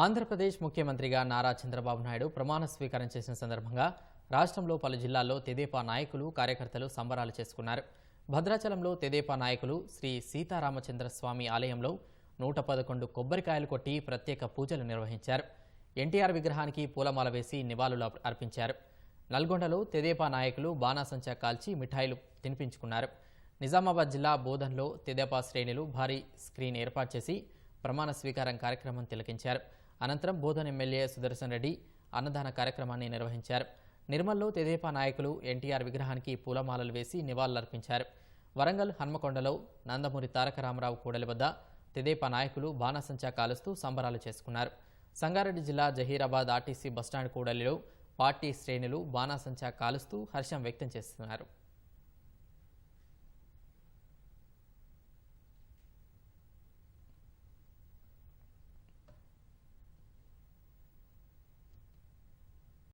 ఆంధ్రప్రదేశ్ ముఖ్యమంత్రిగా నారా చంద్రబాబు నాయుడు ప్రమాణ స్వీకారం చేసిన సందర్భంగా రాష్ట్రంలో పలు జిల్లాల్లో తెదేపా నాయకులు కార్యకర్తలు సంబరాలు చేసుకున్నారు. భద్రాచలంలో తెదేపా నాయకులు శ్రీ సీతారామచంద్ర స్వామి ఆలయంలో నూట పదకొండు కొబ్బరికాయలు కొట్టి ప్రత్యేక పూజలు నిర్వహించారు. ఎన్టీఆర్ విగ్రహానికి పూలమాల వేసి నివాళులు అర్పించారు. నల్గొండలో తెదేపా నాయకులు బాణాసంచా కాల్చి మిఠాయిలు తినిపించుకున్నారు. నిజామాబాద్ జిల్లా బోధన్లో తెదేపా శ్రేణులు భారీ స్క్రీన్ ఏర్పాటు చేసి ప్రమాణ స్వీకారం కార్యక్రమం తిలకించారు. అనంతరం బోధన్ ఎమ్మెల్యే సుదర్శన్ రెడ్డి అన్నదాన కార్యక్రమాన్ని నిర్వహించారు. నిర్మల్లో తెదేపా నాయకులు ఎన్టీఆర్ విగ్రహానికి పూలమాలలు వేసి నివాళులర్పించారు. వరంగల్ హన్మకొండలో నందమూరి తారక రామారావు కూడలి వద్ద తెదేపా నాయకులు బాణాసంచా కాలుస్తూ సంబరాలు చేసుకున్నారు. సంగారెడ్డి జిల్లా జహీరాబాద్ ఆర్టీసీ బస్టాండ్ కూడలిలో పార్టీ శ్రేణులు బాణాసంచా కాలుస్తూ హర్షం వ్యక్తం చేస్తున్నారు.